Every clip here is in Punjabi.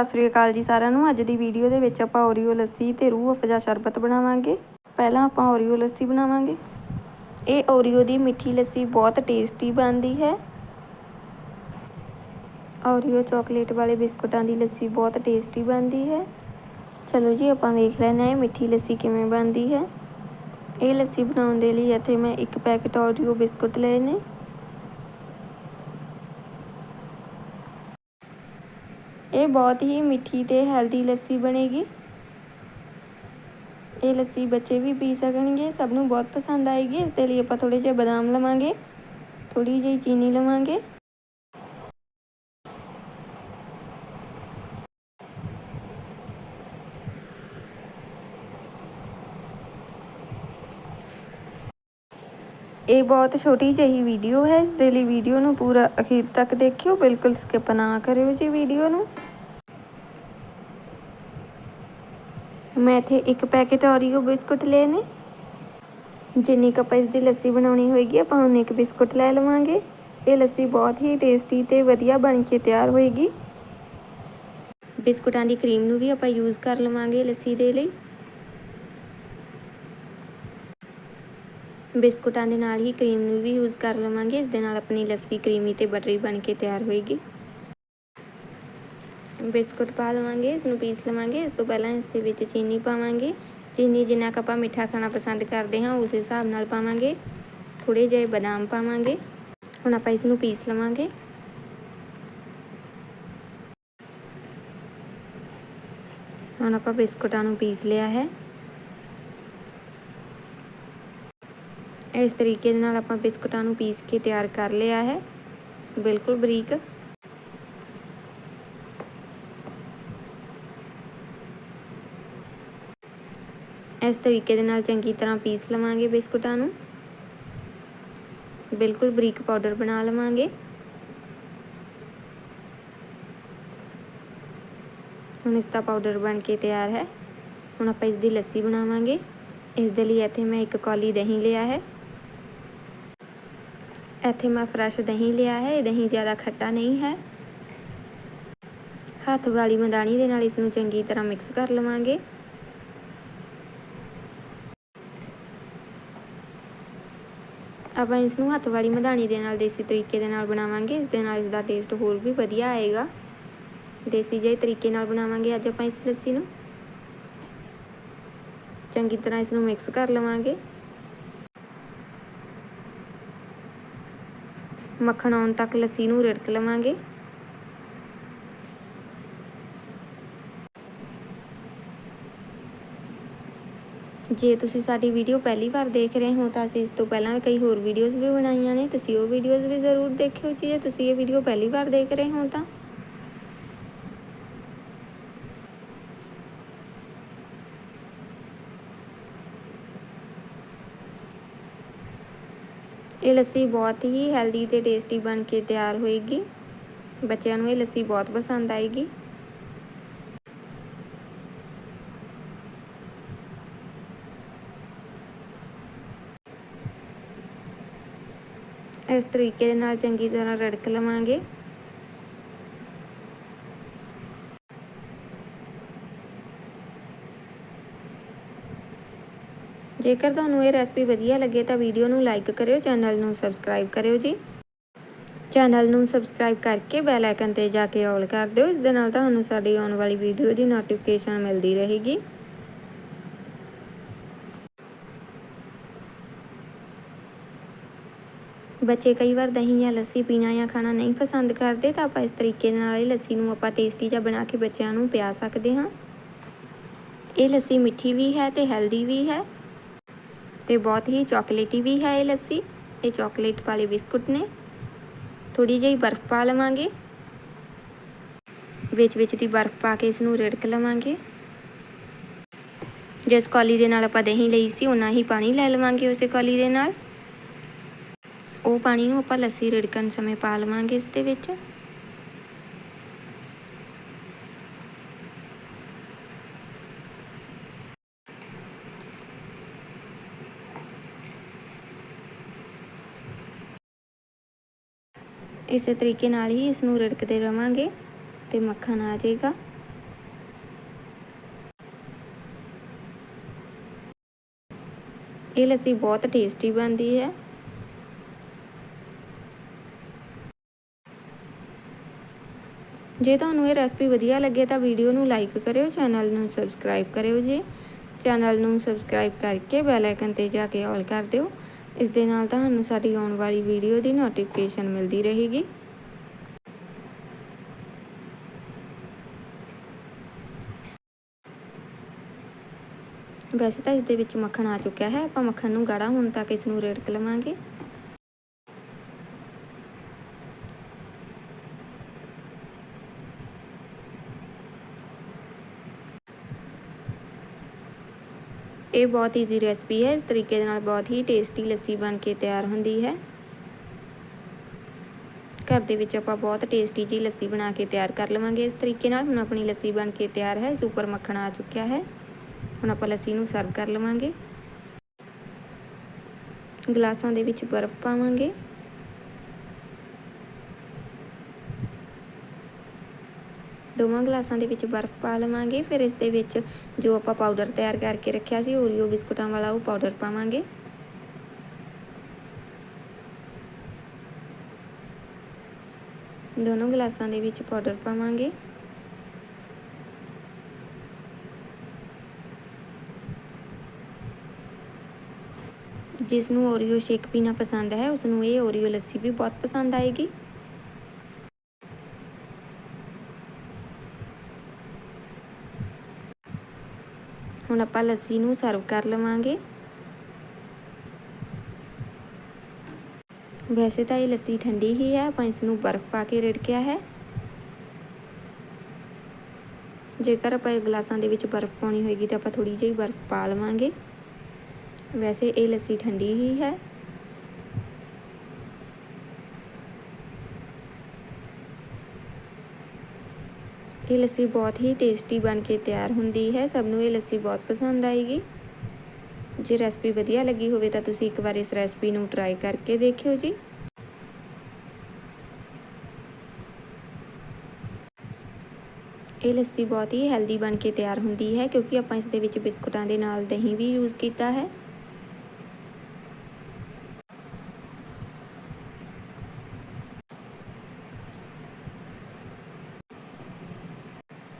ਸਤਿ ਸ੍ਰੀ ਅਕਾਲ ਜੀ ਸਾਰਿਆਂ ਨੂੰ। ਅੱਜ ਦੀ ਵੀਡੀਓ ਦੇ ਵਿੱਚ ਆਪਾਂ ਓਰੀਓ ਲੱਸੀ ਤੇ ਰੂਹ ਅਫਜ਼ਾ ਸ਼ਰਬਤ ਬਣਾਵਾਂਗੇ। ਪਹਿਲਾਂ ਆਪਾਂ ਓਰੀਓ ਲੱਸੀ ਬਣਾਵਾਂਗੇ। ਇਹ ਓਰੀਓ ਦੀ ਮਿੱਠੀ ਲੱਸੀ ਬਹੁਤ ਟੇਸਟੀ ਬਣਦੀ ਹੈ। ਓਰੀਓ ਚਾਕਲੇਟ ਵਾਲੇ ਬਿਸਕੁਟਾਂ ਦੀ ਲੱਸੀ ਬਹੁਤ ਟੇਸਟੀ ਬਣਦੀ ਹੈ। ਚਲੋ ਜੀ, ਆਪਾਂ ਵੇਖ ਲੈਂਦੇ ਹਾਂ ਇਹ ਮਿੱਠੀ ਲੱਸੀ ਕਿਵੇਂ ਬਣਦੀ ਹੈ। ਇਹ ਲੱਸੀ ਬਣਾਉਣ ਦੇ ਲਈ ਇੱਥੇ ਮੈਂ ਇੱਕ ਪੈਕਟ ਓਰੀਓ ਬਿਸਕੁਟ ਲਏ ਨੇ। ਇਹ ਬਹੁਤ ਹੀ ਮਿੱਠੀ ਤੇ ਹੈਲਦੀ ਲੱਸੀ ਬਣੇਗੀ। ਇਹ ਲੱਸੀ ਬੱਚੇ ਵੀ ਪੀ ਸਕਣਗੇ, ਸਭ ਨੂੰ ਬਹੁਤ ਪਸੰਦ ਆਏਗੀ। ਇਸ ਦੇ ਲਈ ਆਪਾਂ ਥੋੜੇ ਜਿਹੇ ਬਦਾਮ ਲਵਾਂਗੇ ਥੋੜੀ ਜਿਹੀ ਚੀਨੀ ਲਵਾਂਗੇ। ਇਹ ਬਹੁਤ ਛੋਟੀ ਜਿਹੀ ਵੀਡੀਓ ਹੈ, ਇਸ ਦੇ ਲਈ ਵੀਡੀਓ ਨੂੰ ਪੂਰਾ ਅਖੀਰ ਤੱਕ ਦੇਖਿਓ, ਬਿਲਕੁਲ ਸਕਿਪ ਨਾ ਕਰਿਓ ਜੀ ਵੀਡੀਓ ਨੂੰ। ਮੈਂ ਇੱਥੇ ਇੱਕ ਪੈਕੇਟ ਓਰੀਓ ਬਿਸਕੁਟ ਲਏ ਨੇ। ਜਿੰਨੀ ਕੱਪ ਇਸ ਦੀ ਲੱਸੀ ਬਣਾਉਣੀ ਹੋਏਗੀ, ਆਪਾਂ ਉਨੇ ਇੱਕ ਬਿਸਕੁਟ ਲੈ ਲਵਾਂਗੇ। ਇਹ ਲੱਸੀ ਬਹੁਤ ਹੀ ਟੇਸਟੀ ਤੇ ਵਧੀਆ ਬਣ ਕੇ ਤਿਆਰ ਹੋਏਗੀ। ਬਿਸਕੁਟਾਂ ਦੀ ਕਰੀਮ ਨੂੰ ਵੀ ਆਪਾਂ ਯੂਜ਼ ਕਰ ਲਵਾਂਗੇ ਲੱਸੀ ਦੇ ਲਈ। ਬਿਸਕੁਟਾਂ ਦੇ ਨਾਲ ਹੀ ਕਰੀਮ ਨੂੰ ਵੀ ਯੂਜ਼ ਕਰ ਲਵਾਂਗੇ। ਇਸ ਦੇ ਨਾਲ ਆਪਣੀ ਲੱਸੀ, ਕਰੀਮੀ ਤੇ ਬਟਰੀ ਬਣ ਕੇ ਤਿਆਰ ਹੋਏਗੀ। ਬਿਸਕੁਟ ਪਾ ਲਵਾਂਗੇ ਇਸ ਨੂੰ ਪੀਸ ਲਵਾਂਗੇ। ਇਸ ਤੋਂ ਪਹਿਲਾਂ ਇਸ ਦੇ ਵਿੱਚ ਚੀਨੀ ਪਾਵਾਂਗੇ। ਚੀਨੀ ਜਿੰਨਾ ਕੁ ਆਪਾਂ ਮਿੱਠਾ ਖਾਣਾ ਪਸੰਦ ਕਰਦੇ ਹਾਂ, ਉਸ ਹਿਸਾਬ ਨਾਲ ਪਾਵਾਂਗੇ। ਥੋੜੇ ਜਿਹੇ ਬਦਾਮ ਪਾਵਾਂਗੇ। ਹੁਣ ਆਪਾਂ ਇਸ ਨੂੰ ਪੀਸ ਲਵਾਂਗੇ। ਹੁਣ ਆਪਾਂ ਬਿਸਕੁਟਾਂ ਨੂੰ ਪੀਸ ਲਿਆ ਹੈ। ਇਸ ਤਰੀਕੇ ਦੇ ਨਾਲ ਆਪਾਂ ਬਿਸਕੁਟਾਂ ਨੂੰ ਪੀਸ ਕੇ ਤਿਆਰ ਕਰ ਲਿਆ ਹੈ। ਬਿਲਕੁਲ ਬਰੀਕ। ਇਸ ਤਰੀਕੇ ਦੇ ਨਾਲ ਚੰਗੀ ਤਰ੍ਹਾਂ ਪੀਸ ਲਵਾਂਗੇ ਬਿਸਕੁਟਾਂ ਨੂੰ। ਬਿਲਕੁਲ ਬਰੀਕ ਪਾਊਡਰ ਬਣਾ ਲਵਾਂਗੇ। ਹੁਣ ਇਸ ਦਾ ਪਾਊਡਰ ਬਣ ਕੇ ਤਿਆਰ ਹੈ। ਹੁਣ ਆਪਾਂ ਇਸ ਦੀ ਲੱਸੀ ਬਣਾਵਾਂਗੇ। ਇਸ ਦੇ ਲਈ ਇੱਥੇ ਮੈਂ ਇੱਕ ਕੌਲੀ ਦਹੀਂ ਲਿਆ ਹੈ। ਇੱਥੇ ਮੈਂ ਫਰੈਸ਼ ਦਹੀਂ ਲਿਆ ਹੈ, ਇਹ ਦਹੀਂ ਜ਼ਿਆਦਾ ਖੱਟਾ ਨਹੀਂ ਹੈ। ਹੱਥ ਵਾਲੀ ਮਦਾਨੀ ਦੇ ਨਾਲ ਇਸ ਨੂੰ ਚੰਗੀ ਤਰ੍ਹਾਂ ਮਿਕਸ ਕਰ ਲਵਾਂਗੇ। ਆਪਾਂ ਇਸ ਨੂੰ ਹੱਥ ਵਾਲੀ ਮਧਾਣੀ ਦੇ ਨਾਲ ਦੇਸੀ ਤਰੀਕੇ ਦੇ ਨਾਲ ਬਣਾਵਾਂਗੇ, ਇਸ ਦੇ ਨਾਲ ਇਸ ਦਾ ਟੇਸਟ ਹੋਰ ਵੀ ਵਧੀਆ ਆਏਗਾ। ਦੇਸੀ ਜਿਹੇ ਤਰੀਕੇ ਨਾਲ ਬਣਾਵਾਂਗੇ ਅੱਜ ਆਪਾਂ ਇਸ ਲੱਸੀ ਨੂੰ। ਚੰਗੀ ਤਰ੍ਹਾਂ ਇਸ ਨੂੰ ਮਿਕਸ ਕਰ ਲਵਾਂਗੇ। ਮੱਖਣ ਆਉਣ ਤੱਕ ਲੱਸੀ ਨੂੰ ਰਿੜਕ ਲਵਾਂਗੇ। ਜੇ ਤੁਸੀਂ ਸਾਡੀ ਵੀਡੀਓ ਪਹਿਲੀ ਵਾਰ ਦੇਖ ਰਹੇ ਹੋ ਤਾਂ ਅਸੀਂ ਇਸ ਤੋਂ ਪਹਿਲਾਂ ਕਈ ਹੋਰ ਵੀਡੀਓਜ਼ ਵੀ ਬਣਾਈਆਂ ਨੇ, ਤੁਸੀਂ ਉਹ ਵੀਡੀਓਜ਼ ਵੀ ਜ਼ਰੂਰ ਦੇਖਿਓ ਜੀ। ਜੇ ਤੁਸੀਂ ਇਹ ਵੀਡੀਓ ਪਹਿਲੀ ਵਾਰ ਦੇਖ ਰਹੇ ਹੋ ਤਾਂ ਇਹ ਲੱਸੀ ਬਹੁਤ ਹੀ ਹੈਲਦੀ ਤੇ ਟੇਸਟੀ ਬਣ ਕੇ ਤਿਆਰ ਹੋਏਗੀ। ਬੱਚਿਆਂ ਨੂੰ ਇਹ ਲੱਸੀ ਬਹੁਤ ਪਸੰਦ ਆਏਗੀ। ਇਸ ਤਰੀਕੇ ਦੇ ਨਾਲ ਚੰਗੀ ਤਰ੍ਹਾਂ ਰੜਕ ਲਵਾਂਗੇ। ਜੇਕਰ ਤੁਹਾਨੂੰ ਇਹ ਰੈਸਪੀ ਵਧੀਆ ਲੱਗੇ ਤਾਂ ਵੀਡੀਓ ਨੂੰ ਲਾਈਕ ਕਰਿਓ, ਚੈਨਲ ਨੂੰ ਸਬਸਕ੍ਰਾਈਬ ਕਰਿਓ ਜੀ। ਚੈਨਲ ਨੂੰ ਸਬਸਕ੍ਰਾਈਬ ਕਰਕੇ ਬੈਲ ਆਈਕਨ ਤੇ ਜਾ ਕੇ ਆਲ ਕਰ ਦਿਓ, ਇਸ ਦੇ ਨਾਲ ਤੁਹਾਨੂੰ ਸਾਡੀ ਆਉਣ ਵਾਲੀ ਵੀਡੀਓ ਦੀ ਨੋਟੀਫਿਕੇਸ਼ਨ ਮਿਲਦੀ ਰਹੇਗੀ। ਬੱਚੇ ਕਈ ਵਾਰ ਦਹੀਂ ਜਾਂ ਲੱਸੀ ਪੀਣਾ ਜਾਂ ਖਾਣਾ ਨਹੀਂ ਪਸੰਦ ਕਰਦੇ ਤਾਂ ਆਪਾਂ ਇਸ ਤਰੀਕੇ ਨਾਲ ਇਹ ਲੱਸੀ ਨੂੰ ਆਪਾਂ ਟੇਸਟੀ ਜਾਂ ਬਣਾ ਕੇ ਬੱਚਿਆਂ ਨੂੰ ਪਿਆ ਸਕਦੇ ਹਾਂ। ਇਹ ਲੱਸੀ ਮਿੱਠੀ ਵੀ ਹੈ ਤੇ ਹੈਲਦੀ ਵੀ ਹੈ। ਤੇ ਬਹੁਤ ਹੀ ਚਾਕਲੇਟੀ ਵੀ ਹੈ ਇਹ ਲੱਸੀ। ਇਹ ਚਾਕਲੇਟ ਵਾਲੇ ਬਿਸਕੁਟ ਨੇ। ਥੋੜੀ ਜਿਹੀ ਬਰਫ਼ ਪਾ ਲਵਾਂਗੇ। ਵਿੱਚ ਵਿੱਚ ਦੀ ਬਰਫ਼ ਪਾ ਕੇ ਇਸ ਨੂੰ ਰਿੜਕ ਲਵਾਂਗੇ। ਜਿਸ ਕੌਲੀ ਦੇ ਨਾਲ ਆਪਾਂ ਦਹੀਂ ਲਈ ਸੀ ਉਨਾ ਹੀ ਪਾਣੀ ਲੈ ਲਵਾਂਗੇ ਉਸੇ ਕੌਲੀ ਦੇ ਨਾਲ। ਉਹ ਪਾਣੀ ਨੂੰ ਆਪਾਂ ਲੱਸੀ ਰਿੜਕਣ ਸਮੇਂ ਪਾ ਲਵਾਂਗੇ ਇਸ ਦੇ ਵਿੱਚ। ਇਸੇ ਤਰੀਕੇ ਨਾਲ ਹੀ ਇਸ ਨੂੰ ਰਿੜਕਦੇ ਰਵਾਂਗੇ ਤੇ ਮੱਖਣ ਆ ਜਾਏਗਾ। ਇਹ ਲੱਸੀ ਬਹੁਤ ਟੇਸਟੀ ਬਣਦੀ ਹੈ। ਜੇ ਤੁਹਾਨੂੰ ਇਹ ਰੈਸਪੀ ਵਧੀਆ ਲੱਗੇ ਤਾਂ ਵੀਡੀਓ ਨੂੰ ਲਾਈਕ ਕਰਿਓ, ਚੈਨਲ ਨੂੰ ਸਬਸਕ੍ਰਾਈਬ ਕਰਿਓ ਜੀ। ਚੈਨਲ ਨੂੰ ਸਬਸਕ੍ਰਾਈਬ ਕਰਕੇ ਬੈਲ ਆਈਕਨ ਤੇ ਜਾ ਕੇ ਆਲ ਕਰ ਦਿਓ। ਇਸ ਦੇ ਨਾਲ ਤੁਹਾਨੂੰ ਸਾਡੀ ਆਉਣ ਵਾਲੀ ਵੀਡੀਓ ਦੀ ਨੋਟੀਫਿਕੇਸ਼ਨ ਮਿਲਦੀ ਰਹੇਗੀ। ਵੈਸੇ ਤਾਂ ਇਸ ਦੇ ਵਿੱਚ ਮੱਖਣ ਆ ਚੁੱਕਿਆ ਹੈ। ਆਪਾਂ ਮੱਖਣ ਨੂੰ ਗਾੜਾ ਹੋਣ ਤੱਕ ਇਸ ਨੂੰ ਰੇੜਕ ਲਵਾਂਗੇ। ਇਹ ਬਹੁਤ ਈਜ਼ੀ ਰੈਸਪੀ ਹੈ। ਇਸ ਤਰੀਕੇ ਦੇ ਨਾਲ ਬਹੁਤ ਹੀ ਟੇਸਟੀ ਲੱਸੀ ਬਣ ਕੇ ਤਿਆਰ ਹੁੰਦੀ ਹੈ। ਘਰ ਦੇ ਵਿੱਚ ਆਪਾਂ ਬਹੁਤ ਟੇਸਟੀ ਜੀ ਲੱਸੀ ਬਣਾ ਕੇ ਤਿਆਰ ਕਰ ਲਵਾਂਗੇ। ਇਸ ਤਰੀਕੇ ਨਾਲ ਹੁਣ ਆਪਣੀ ਲੱਸੀ ਬਣ ਕੇ ਤਿਆਰ ਹੈ। ਇਸ ਉੱਪਰ ਮੱਖਣ ਆ ਚੁੱਕਿਆ ਹੈ। ਹੁਣ ਆਪਾਂ ਲੱਸੀ ਨੂੰ ਸਰਵ ਕਰ ਲਵਾਂਗੇ। ਗਲਾਸਾਂ ਦੇ ਵਿੱਚ ਬਰਫ਼ ਪਾਵਾਂਗੇ। ਦੋਵਾਂ ਗਲਾਸਾਂ ਦੇ ਵਿੱਚ ਬਰਫ਼ ਪਾ ਲਵਾਂਗੇ, ਫਿਰ ਇਸ ਦੇ ਵਿੱਚ ਜੋ ਆਪਾਂ ਪਾਊਡਰ ਤਿਆਰ ਕਰਕੇ ਰੱਖਿਆ ਸੀ ਓਰੀਓ ਬਿਸਕੁਟਾਂ ਵਾਲਾ, ਉਹ ਪਾਊਡਰ ਪਾਵਾਂਗੇ। ਦੋਨੋਂ ਗਲਾਸਾਂ ਦੇ ਵਿੱਚ ਪਾਊਡਰ ਪਾਵਾਂਗੇ। ਜਿਸ ਨੂੰ ਓਰੀਓ ਸ਼ੇਕ ਪੀਣਾ ਪਸੰਦ ਹੈ ਉਸ ਨੂੰ ਇਹ ਓਰੀਓ ਲੱਸੀ ਵੀ ਬਹੁਤ ਪਸੰਦ ਆਏਗੀ। ਹੁਣ ਆਪਾਂ ਲੱਸੀ ਨੂੰ ਸਰਵ ਕਰ ਲਵਾਂਗੇ ਵੈਸੇ ਤਾਂ ਇਹ ਲੱਸੀ ਠੰਡੀ ਹੀ ਹੈ ਆਪਾਂ ਇਸ ਨੂੰ ਬਰਫ਼ ਪਾ ਕੇ ਰਿੜਕਿਆ ਹੈ ਜੇਕਰ ਆਪਾਂ ਗਲਾਸਾਂ ਦੇ ਵਿੱਚ ਬਰਫ਼ ਪਾਉਣੀ ਹੋਏਗੀ ਤਾਂ ਆਪਾਂ ਥੋੜੀ ਜਿਹੀ ਬਰਫ਼ ਪਾ ਲਵਾਂਗੇ ਵੈਸੇ ਇਹ ਲੱਸੀ ਠੰਡੀ ਹੀ ਹੈ ਇਹ ਲੱਸੀ ਬਹੁਤ ਹੀ ਟੇਸਟੀ ਬਣ ਕੇ ਤਿਆਰ ਹੁੰਦੀ ਹੈ। ਸਭ ਨੂੰ ਇਹ ਲੱਸੀ ਬਹੁਤ ਪਸੰਦ ਆਏਗੀ। ਜੇ ਰੈਸਪੀ ਵਧੀਆ ਲੱਗੀ ਹੋਵੇ ਤਾਂ ਤੁਸੀਂ ਇੱਕ ਵਾਰ ਇਸ ਰੈਸਪੀ ਨੂੰ ਟਰਾਈ ਕਰਕੇ ਦੇਖਿਓ ਜੀ। ਇਹ ਲੱਸੀ ਬਹੁਤ ਹੀ ਹੈਲਦੀ ਬਣ ਕੇ ਤਿਆਰ ਹੁੰਦੀ ਹੈ ਕਿਉਂਕਿ ਆਪਾਂ ਇਸ ਦੇ ਵਿੱਚ ਬਿਸਕੁਟਾਂ ਦੇ ਨਾਲ ਦਹੀਂ ਵੀ ਯੂਜ਼ ਕੀਤਾ ਹੈ।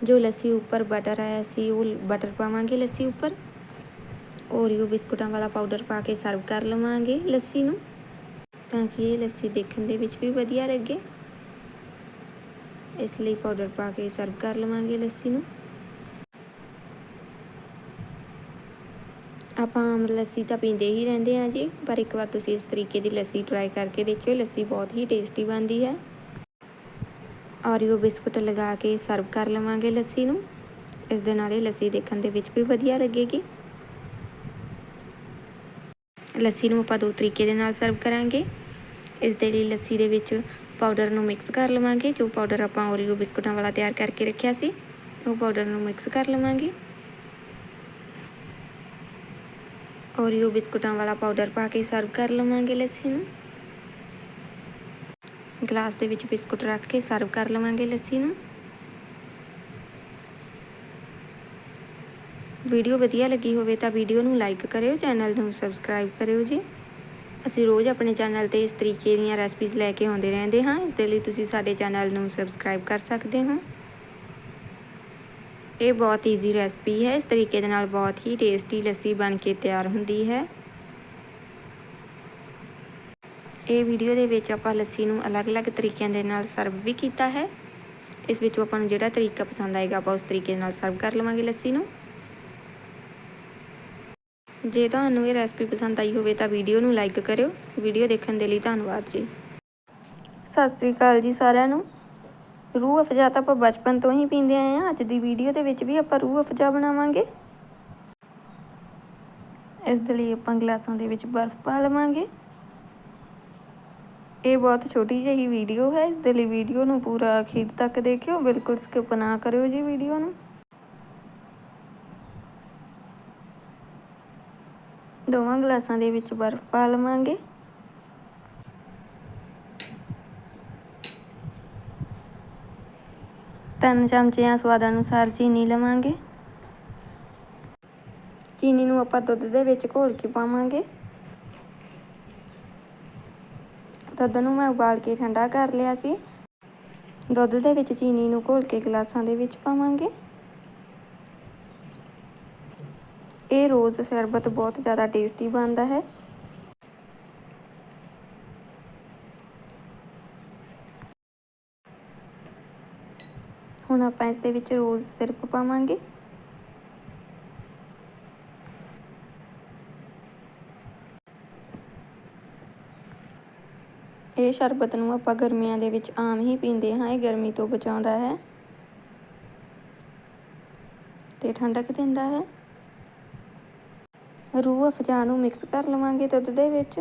ਜੋ ਲੱਸੀ ਉੱਪਰ ਬਟਰ ਆਇਆ ਸੀ ਉਹ ਬਟਰ ਪਾਵਾਂਗੇ ਲੱਸੀ ਉੱਪਰ ਓਰੀਓ ਬਿਸਕੁਟਾਂ ਵਾਲਾ ਪਾਊਡਰ ਪਾ ਕੇ ਸਰਵ ਕਰ ਲਵਾਂਗੇ ਲੱਸੀ ਨੂੰ ਤਾਂ ਕਿ ਇਹ ਲੱਸੀ ਦੇਖਣ ਦੇ ਵਿੱਚ ਵੀ ਵਧੀਆ ਲੱਗੇ ਇਸ ਲਈ ਪਾਊਡਰ ਪਾ ਕੇ ਸਰਵ ਕਰ ਲਵਾਂਗੇ ਲੱਸੀ ਨੂੰ ਆਪਾਂ ਆਮ ਲੱਸੀ ਤਾਂ ਪੀਂਦੇ ਹੀ ਰਹਿੰਦੇ ਆ ਜੀ ਪਰ ਇੱਕ ਵਾਰ ਤੁਸੀਂ ਇਸ ਤਰੀਕੇ ਦੀ ਲੱਸੀ ਟਰਾਈ ਕਰਕੇ ਦੇਖਿਓ ਲੱਸੀ ਬਹੁਤ ਹੀ ਟੇਸਟੀ ਬਣਦੀ ਹੈ ਔਰੀਓ ਬਿਸਕੁਟ ਲਗਾ ਕੇ ਸਰਵ ਕਰ ਲਵਾਂਗੇ ਲੱਸੀ ਨੂੰ। ਇਸ ਦੇ ਨਾਲ ਇਹ ਲੱਸੀ ਦੇਖਣ ਦੇ ਵਿੱਚ ਵੀ ਵਧੀਆ ਲੱਗੇਗੀ। ਲੱਸੀ ਨੂੰ ਆਪਾਂ ਦੋ ਤਰੀਕੇ ਦੇ ਨਾਲ ਸਰਵ ਕਰਾਂਗੇ। ਇਸ ਦੇ ਲਈ ਲੱਸੀ ਦੇ ਵਿੱਚ ਪਾਊਡਰ ਨੂੰ ਮਿਕਸ ਕਰ ਲਵਾਂਗੇ, ਜੋ ਪਾਊਡਰ ਆਪਾਂ ਓਰੀਓ ਬਿਸਕੁਟਾਂ ਵਾਲਾ ਤਿਆਰ ਕਰਕੇ ਰੱਖਿਆ ਸੀ, ਉਹ ਪਾਊਡਰ ਨੂੰ ਮਿਕਸ ਕਰ ਲਵਾਂਗੇ। ਓਰੀਓ ਬਿਸਕੁਟਾਂ ਵਾਲਾ ਪਾਊਡਰ ਪਾ ਕੇ ਸਰਵ ਕਰ ਲਵਾਂਗੇ ਲੱਸੀ ਨੂੰ। ਗਲਾਸ ਦੇ ਵਿੱਚ ਬਿਸਕੁਟ ਰੱਖ ਕੇ ਸਰਵ ਕਰ ਲਵਾਂਗੇ ਲੱਸੀ ਨੂੰ। ਵੀਡੀਓ ਵਧੀਆ ਲੱਗੀ ਹੋਵੇ ਤਾਂ ਵੀਡੀਓ ਨੂੰ ਲਾਈਕ ਕਰਿਓ, ਚੈਨਲ ਨੂੰ ਸਬਸਕ੍ਰਾਈਬ ਕਰਿਓ ਜੀ। ਅਸੀਂ ਰੋਜ਼ ਆਪਣੇ ਚੈਨਲ ਤੇ ਇਸ ਤਰੀਕੇ ਦੀਆਂ ਰੈਸਪੀਜ਼ ਲੈ ਕੇ ਆਉਂਦੇ ਰਹਿੰਦੇ ਹਾਂ। ਇਸ ਦੇ ਲਈ ਤੁਸੀਂ ਸਾਡੇ ਚੈਨਲ ਨੂੰ ਸਬਸਕ੍ਰਾਈਬ ਕਰ ਸਕਦੇ ਹੋ। ਇਹ ਬਹੁਤ ਈਜ਼ੀ ਰੈਸਪੀ ਹੈ। ਇਸ ਤਰੀਕੇ ਦੇ ਨਾਲ ਬਹੁਤ ਹੀ ਟੇਸਟੀ ਲੱਸੀ ਬਣ ਕੇ ਤਿਆਰ ਹੁੰਦੀ ਹੈ। ਇਹ ਵੀਡੀਓ ਦੇ ਵਿੱਚ ਆਪਾਂ ਲੱਸੀ ਨੂੰ ਅਲੱਗ-ਅਲੱਗ ਤਰੀਕਿਆਂ ਦੇ ਨਾਲ ਸਰਵ ਵੀ ਕੀਤਾ ਹੈ। ਇਸ ਵਿੱਚੋਂ ਆਪਾਂ ਨੂੰ ਜਿਹੜਾ ਤਰੀਕਾ ਪਸੰਦ ਆਏਗਾ, ਆਪਾਂ ਉਸ ਤਰੀਕੇ ਨਾਲ ਸਰਵ ਕਰ ਲਵਾਂਗੇ ਲੱਸੀ ਨੂੰ। ਜੇ ਤੁਹਾਨੂੰ ਇਹ ਰੈਸਪੀ ਪਸੰਦ ਆਈ ਹੋਵੇ ਤਾਂ ਵੀਡੀਓ ਨੂੰ ਲਾਈਕ ਕਰਿਓ। ਵੀਡੀਓ ਦੇਖਣ ਦੇ ਲਈ ਧੰਨਵਾਦ ਜੀ। ਸਤਿ ਸ੍ਰੀ ਅਕਾਲ ਜੀ ਸਾਰਿਆਂ ਨੂੰ। ਰੂਹ ਅਫਜਾ ਤਾਂ ਆਪਾਂ ਬਚਪਨ ਤੋਂ ਹੀ ਪੀਂਦੇ ਆਏ ਹਾਂ। ਅੱਜ ਦੀ ਵੀਡੀਓ ਦੇ ਵਿੱਚ ਵੀ ਆਪਾਂ ਰੂਹ ਅਫਜਾ ਬਣਾਵਾਂਗੇ। ਇਸ ਦੇ ਲਈ ਆਪਾਂ ਗਲਾਸਾਂ ਦੇ ਵਿੱਚ ਬਰਫ਼ ਪਾ ਲਵਾਂਗੇ। ਇਹ ਬਹੁਤ ਛੋਟੀ ਜਿਹੀ ਵੀਡੀਓ ਹੈ, ਇਸ ਦੇ ਲਈ ਵੀਡੀਓ ਨੂੰ ਪੂਰਾ ਅਖੀਰ ਤੱਕ ਦੇਖਿਓ, ਬਿਲਕੁਲ ਸਕਿਪ ਨਾ ਕਰਿਓ ਜੀ ਵੀਡੀਓ ਨੂੰ। ਦੋਵਾਂ ਗਲਾਸਾਂ ਦੇ ਵਿੱਚ ਬਰਫ਼ ਪਾ ਲਵਾਂਗੇ। ਤਿੰਨ ਚਮਚਿਆਂ ਸਵਾਦ ਅਨੁਸਾਰ ਚੀਨੀ ਲਵਾਂਗੇ। ਚੀਨੀ ਨੂੰ ਆਪਾਂ ਦੁੱਧ ਦੇ ਵਿੱਚ ਘੋਲ ਕੇ ਪਾਵਾਂਗੇ। ਦੁੱਧ ਨੂੰ ਮੈਂ ਉਬਾਲ ਕੇ ਠੰਡਾ ਕਰ ਲਿਆ ਸੀ। ਦੁੱਧ ਦੇ ਵਿੱਚ ਚੀਨੀ ਨੂੰ ਘੋਲ ਕੇ ਗਲਾਸਾਂ ਦੇ ਵਿੱਚ ਪਾਵਾਂਗੇ। ਇਹ ਰੋਜ਼ ਸ਼ਰਬਤ ਬਹੁਤ ਜ਼ਿਆਦਾ ਟੇਸਟੀ ਬਣਦਾ ਹੈ। ਹੁਣ ਆਪਾਂ ਇਸ ਦੇ ਵਿੱਚ ਰੋਜ਼ ਸਿਰਪ ਪਾਵਾਂਗੇ। ਇਹ ਸ਼ਰਬਤ ਨੂੰ ਆਪਾਂ ਗਰਮੀਆਂ ਦੇ ਵਿੱਚ ਆਮ ਹੀ ਪੀਂਦੇ ਹਾਂ, ਇਹ ਗਰਮੀ ਤੋਂ ਬਚਾਉਂਦਾ ਹੈ। ਤੇ ਠੰਡਕ ਦਿੰਦਾ ਹੈ। ਰੂਹ ਅਫਜਾ ਨੂੰ ਮਿਕਸ ਕਰ ਲਵਾਂਗੇ ਦੁੱਧ ਦੇ ਵਿੱਚ।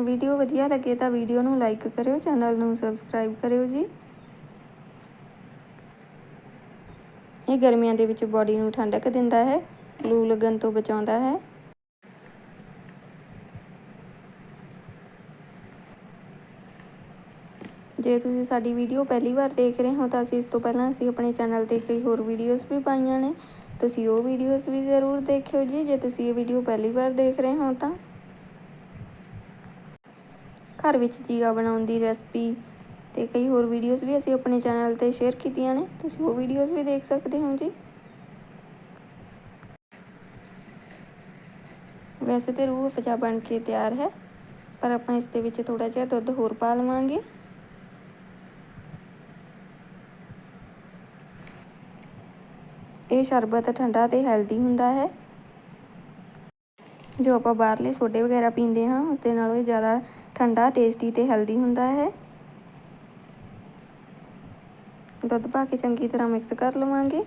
ਵੀਡੀਓ ਵਧੀਆ ਲੱਗੇ ਤਾਂ ਵੀਡੀਓ ਨੂੰ ਲਾਈਕ ਕਰਿਓ, ਚੈਨਲ ਨੂੰ ਸਬਸਕ੍ਰਾਈਬ ਕਰਿਓ ਜੀ। ਇਹ ਗਰਮੀਆਂ ਦੇ ਵਿੱਚ ਬਾਡੀ ਨੂੰ ਠੰਡਕ ਦਿੰਦਾ ਹੈ, ਲੂ ਲੱਗਣ ਤੋਂ ਬਚਾਉਂਦਾ ਹੈ। ਜੇ ਤੁਸੀਂ ਸਾਡੀ ਵੀਡੀਓ ਪਹਿਲੀ ਵਾਰ ਦੇਖ ਰਹੇ ਹੋ ਤਾਂ ਅਸੀਂ ਇਸ ਤੋਂ ਪਹਿਲਾਂ ਅਸੀਂ ਆਪਣੇ ਚੈਨਲ ਤੇ ਕਈ ਹੋਰ ਵੀਡੀਓਜ਼ ਵੀ ਪਾਈਆਂ ਨੇ। ਤੁਸੀਂ ਉਹ ਵੀਡੀਓਜ਼ ਵੀ ਜ਼ਰੂਰ ਦੇਖਿਓ ਜੀ, ਜੇ ਤੁਸੀਂ ਇਹ ਵੀਡੀਓ ਪਹਿਲੀ ਵਾਰ ਦੇਖ ਰਹੇ ਹੋ ਤਾਂ। ਘਰ ਵਿੱਚ ਜੀਰਾ ਬਣਾਉਣ ਦੀ ਰੈਸਪੀ ਤੇ ਕਈ ਹੋਰ ਵੀਡੀਓਜ਼ ਵੀ ਅਸੀਂ ਆਪਣੇ ਚੈਨਲ ਤੇ ਸ਼ੇਅਰ ਕੀਤੀਆਂ ਨੇ। ਤੁਸੀਂ ਉਹ ਵੀਡੀਓਜ਼ ਵੀ ਦੇਖ ਸਕਦੇ ਹੋ ਜੀ। ਵੈਸੇ ਤੇ ਰੂਹ ਅਫਜਾ ਬਣ ਕੇ ਤਿਆਰ ਹੈ, ਪਰ ਆਪਾਂ ਇਸ ਦੇ ਵਿੱਚ ਥੋੜਾ ਜਿਹਾ ਦੁੱਧ ਹੋਰ ਪਾ ਲਵਾਂਗੇ। ਇਹ ਸ਼ਰਬਤ ਠੰਡਾ ਤੇ ਹੈਲਦੀ ਹੁੰਦਾ ਹੈ। ਜੋ ਆਪਾਂ ਬਾਹਰਲੇ ਸੋਡੇ ਵਗੈਰਾ ਪੀਂਦੇ ਹਾਂ ਉਸ ਦੇ ਨਾਲੋਂ ਇਹ ਜ਼ਿਆਦਾ ਠੰਡਾ ਟੇਸਟੀ ਤੇ ਹੈਲਦੀ ਹੁੰਦਾ ਹੈ। ਦੁੱਧ ਪਾ ਕੇ ਚੰਗੀ ਤਰ੍ਹਾਂ ਮਿਕਸ ਕਰ ਲਵਾਂਗੇ।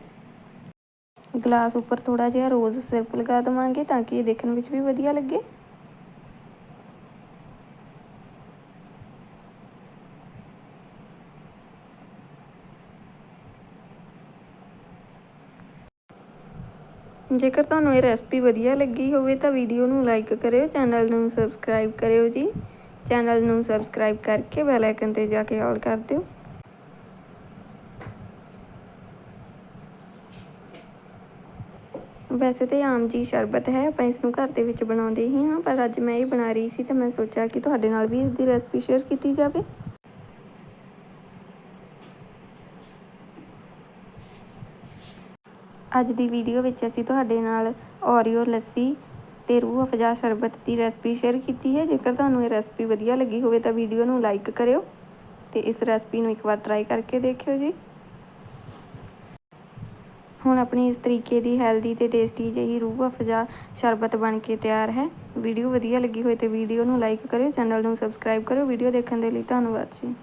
ਗਲਾਸ ਉੱਪਰ ਥੋੜਾ ਜਿਹਾ ਰੋਜ਼ ਸਿਰਪ ਲਗਾ ਦਵਾਂਗੇ ਤਾਂ ਕਿ ਇਹ ਦੇਖਣ ਵਿੱਚ ਵੀ ਵਧੀਆ ਲੱਗੇ। ਜੇਕਰ ਤੁਹਾਨੂੰ ਇਹ ਰੈਸਪੀ ਵਧੀਆ ਲੱਗੀ ਹੋਵੇ ਤਾਂ ਵੀਡੀਓ ਨੂੰ ਲਾਈਕ ਕਰਿਓ ਚੈਨਲ ਨੂੰ ਸਬਸਕ੍ਰਾਈਬ ਕਰਿਓ ਜੀ। ਚੈਨਲ ਨੂੰ ਸਬਸਕ੍ਰਾਈਬ ਕਰਕੇ ਬੈਲ ਆਈਕਨ ਤੇ ਜਾ ਕੇ ਆਲ ਕਰ ਦਿਓ। ਵੈਸੇ ਤੇ ਆਮ ਜੀ ਸ਼ਰਬਤ ਹੈ, ਆਪਾਂ ਇਸ ਨੂੰ ਘਰ ਦੇ ਵਿੱਚ ਬਣਾਉਂਦੇ ਹੀ ਹਾਂ, ਪਰ ਅੱਜ ਮੈਂ ਇਹ ਬਣਾ ਰਹੀ ਸੀ ਤਾਂ ਮੈਂ ਸੋਚਿਆ ਕਿ ਤੁਹਾਡੇ ਨਾਲ ਵੀ ਇਸ ਦੀ ਰੈਸਪੀ ਸ਼ੇਅਰ ਕੀਤੀ ਜਾਵੇ। ਅੱਜ ਦੀ ਵੀਡੀਓ ਵਿੱਚ ਅਸੀਂ ਤੁਹਾਡੇ ਨਾਲ ਓਰੀਓ ਲੱਸੀ ਤੇ ਰੂਹ ਅਫਜਾ ਸ਼ਰਬਤ ਦੀ ਰੈਸਪੀ ਸ਼ੇਅਰ ਕੀਤੀ ਹੈ। ਜੇਕਰ ਤੁਹਾਨੂੰ ਇਹ ਰੈਸਪੀ ਵਧੀਆ ਲੱਗੀ ਹੋਵੇ ਤਾਂ ਵੀਡੀਓ ਨੂੰ ਲਾਈਕ ਕਰਿਓ ਤੇ ਇਸ ਰੈਸਪੀ ਨੂੰ ਇੱਕ ਵਾਰ ਟਰਾਈ ਕਰਕੇ ਦੇਖਿਓ ਜੀ। ਹੁਣ ਆਪਣੀ ਇਸ ਤਰੀਕੇ ਦੀ ਹੈਲਦੀ ਤੇ ਟੇਸਟੀ ਜਿਹੀ ਰੂਹ ਅਫਜਾ ਸ਼ਰਬਤ ਬਣ ਕੇ ਤਿਆਰ ਹੈ। ਵੀਡੀਓ ਵਧੀਆ ਲੱਗੀ ਹੋਏ ਤੇ ਵੀਡੀਓ ਨੂੰ ਲਾਈਕ ਕਰਿਓ, ਚੈਨਲ ਨੂੰ ਸਬਸਕ੍ਰਾਈਬ ਕਰਿਓ। ਵੀਡੀਓ ਦੇਖਣ ਦੇ ਲਈ ਧੰਨਵਾਦ ਜੀ।